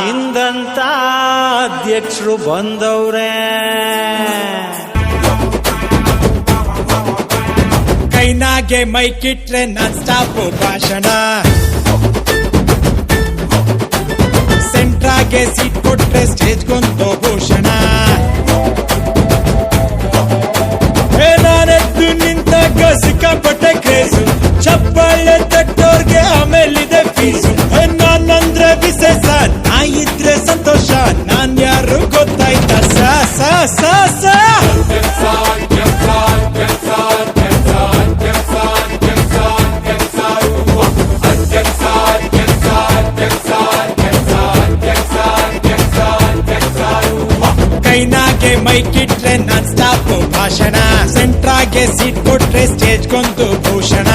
ಚಿಂದಂತ ಅಧ್ಯಕ್ಷರು ಬಂದವ್ರೆ. ಕೈನಾಗೆ ಮೈಕಿಟ್ರೆ ನಾನ್ ಸ್ಟಾಪ್ ಭಾಷಣ. ಸೆಂಟ್ರಾಗೆ ಸೀಟ್ ಕೊಟ್ರೆ ಸ್ಟೇಜ್ಗೊಂದು ಭೂಷಣ ಕೈನಾಗೆ ಮೈಕಿಟ್ರೆ ನಾನ್ ಸ್ಟಾಪ್ ಭಾಷಣ ಸೆಂಟ್ರಾಗೆ ಸೀಟ್ ಕೊಟ್ರೆ ಸ್ಟೇಜ್ಗೊಂದು ಭೂಷಣ